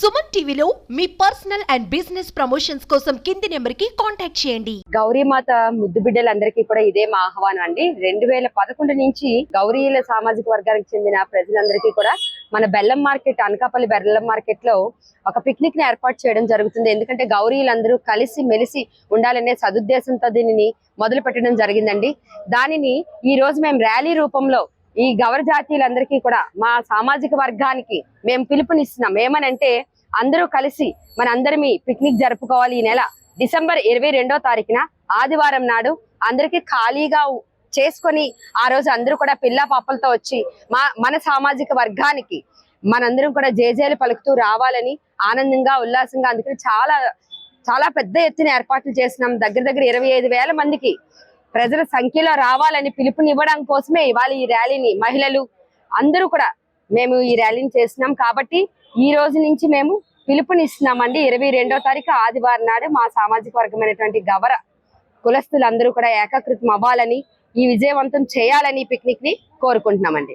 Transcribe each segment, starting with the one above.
సుమన్ టీవీలో మీ personal and business promotions కోసం కింది నెంబర్కి కాంటాక్ట్ చేయండి. గౌరీమాత ముద్దు బిడ్డలందరికీ కూడా ఇదే మా ఆహ్వానం అండి. రెండు వేల పదకొండు నుంచి గౌరీల సామాజిక వర్గానికి చెందిన ప్రజలందరికీ కూడా మన బెల్లం మార్కెట్ అనకాపల్లి బెల్లం మార్కెట్లో ఒక పిక్నిక్ని ఏర్పాటు చేయడం జరుగుతుంది. ఎందుకంటే గౌరీలందరూ కలిసి మెలిసి ఉండాలనే సదుద్దేశంతో దీనిని మొదలు పెట్టడం జరిగిందండి. దానిని ఈ రోజు మేము ర్యాలీ రూపంలో ఈ గౌర జాతీయులందరికీ కూడా మా సామాజిక వర్గానికి మేము పిలుపునిస్తున్నాం. ఏమనంటే అందరూ కలిసి మన అందరిమి పిక్నిక్ జరుపుకోవాలి ఈ నెల. డిసెంబర్ ఇరవై రెండో తారీఖున ఆదివారం నాడు అందరికీ ఖాళీగా చేసుకొని ఆ రోజు అందరూ కూడా పిల్ల పాపలతో వచ్చి మా మన సామాజిక వర్గానికి మనందరం కూడా జేజేలు పలుకుతూ రావాలని ఆనందంగా ఉల్లాసంగా అందుకని చాలా చాలా పెద్ద ఎత్తున ఏర్పాట్లు చేసినాం. దగ్గర దగ్గర ఇరవై ఐదు వేల మందికి ప్రజల సంఖ్యలో రావాలని పిలుపునివ్వడం కోసమే ఇవాళ ఈ ర్యాలీని మహిళలు అందరూ కూడా మేము ఈ ర్యాలీని చేసినాం. కాబట్టి ఈ రోజు నుంచి మేము పిలుపునిస్తున్నామండి. ఇరవై రెండో తారీఖు ఆదివారం నాడు మా సామాజిక వర్గమైనటువంటి గవర కులస్తులందరూ కూడా ఏకాకృతం అవ్వాలని ఈ విజయవంతం చేయాలని పిక్నిక్ని కోరుకుంటున్నామండి.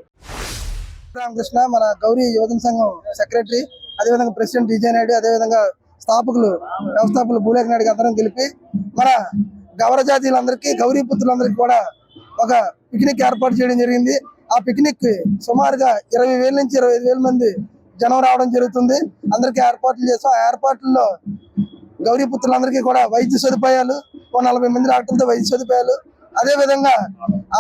రామకృష్ణ మన గౌరీ యువజన సంఘం సెక్రటరీ అదేవిధంగా ప్రెసిడెంట్ విజయ నాయుడు అదేవిధంగా స్థాపకులు వ్యవస్థాపకులు భూలేఖ నాయుడు అందరం కలిపి మన గౌర జాతీయులందరికీ గౌరీ పుత్రులందరికీ కూడా ఒక పిక్నిక్ ఏర్పాటు చేయడం జరిగింది. ఆ పిక్నిక్ సుమారుగా ఇరవై వేల నుంచి ఇరవై వేల మంది జనం రావడం జరుగుతుంది. అందరికీ ఏర్పాట్లు చేసాం ఆ ఏర్పాట్లలో గౌరీ పుత్రులందరికీ కూడా వైద్య సదుపాయాలు ఓ నలభై మంది డాక్టర్లతో వైద్య సదుపాయాలు. అదే విధంగా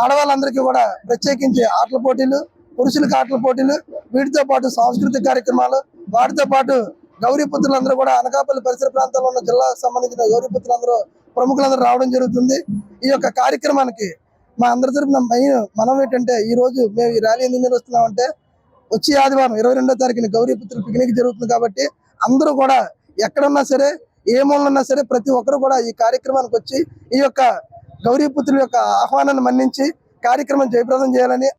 ఆడవాళ్ళందరికీ కూడా ప్రత్యేకించి ఆటల పోటీలు పురుషులకు ఆటల పోటీలు వీటితో పాటు సాంస్కృతిక కార్యక్రమాలు వాటితో పాటు గౌరీ పుత్రులందరూ కూడా అనకాపల్లి పరిసర ప్రాంతాల్లో ఉన్న జిల్లాకు సంబంధించిన గౌరీ పుత్రులందరూ ప్రముఖులందరూ రావడం జరుగుతుంది. ఈ యొక్క కార్యక్రమానికి మా అందరి తరఫున మెయిన్ మనం ఏంటంటే ఈ రోజు మేము ఈ ర్యాలీ ఎందుకు నిర్వహిస్తున్నామంటే వచ్చే ఆదివారం ఇరవై రెండో తారీఖున గౌరీపుత్రుల పిక్నిక్ జరుగుతుంది కాబట్టి అందరూ కూడా ఎక్కడున్నా సరే ఏ మూలన్నా సరే ప్రతి ఒక్కరు కూడా ఈ కార్యక్రమానికి వచ్చి ఈ యొక్క గౌరీపుత్రుల యొక్క ఆహ్వానాన్ని మన్నించి కార్యక్రమం జయప్రదం చేయాలని